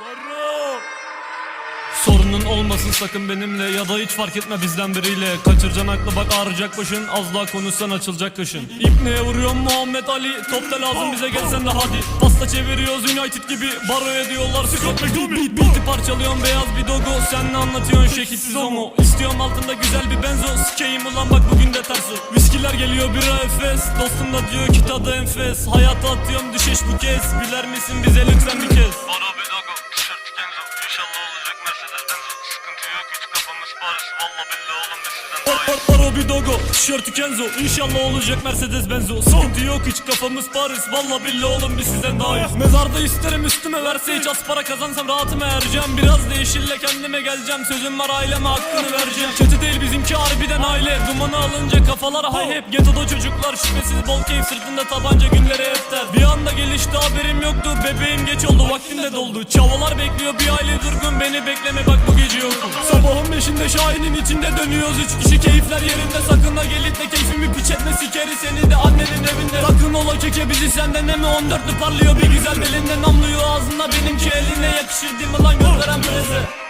Barro! Sorunun olmasın sakın benimle ya da hiç fark etme bizden biriyle. Kaçıracaksın aklı bak ağrıyacak başın. Az daha konuşsan açılacak kaşın İpneye vuruyorum Muhammed Ali. Top da lazım bize gelsen de hadi. Pasta çeviriyoruz United gibi. Baroya diyorlar Scott McTominay Beat'i parçalıyorum beyaz bir dogo. Sen ne anlatıyorsun şekilsiz homo? İstiyorum altında güzel bir benzo. Sikeyim ulan bak bugün de ters Viskiler geliyor bira Efes. Dostum da diyor ki tadı enfes. Hayata atıyorum düşeş bu kez. Biler misin bize lütfen bir kez İnşallah olacak Mercedes Benzo Sıkıntı yok hiç kafamız Paris. Valla billahi oğlum biz sizden daha iyi. Paro bir dogo, tişörtü Kenzo. İnşallah olacak Mercedes Benzo. Sıkıntı yok hiç kafamız Paris. Valla billahi oğlum biz sizden daha iyiyiz Mezarda isterim üstüme verse hiç az para kazansam rahatıma ereceğim. Biraz da yeşille kendime geleceğim. Sözüm var aileme hakkını vereceğim. Kötü değil bizimki harbiden aile. Dumanı alınca kafalar hay hep. Getoda çocuklar şüphesiz bol keyif. Sırtında tabanca günleri Bebeğim geç oldu vaktim de doldu. Çavalar bekliyor bir aile durgun. Beni bekleme bak bu gece yokum Sabahın beşinde Şahin'in içinde dönüyoruz. Üç kişi keyifler yerinde. Sakın ha gelip de keyfimi piç etme Sikeri seni de annenin evinde. Sakın ola keke bizi senden ne mi 14'lü parlıyor. Bir güzel belinde namlıyor ağzında. Benimki eline yakışır değil mi lan? Gönderen prese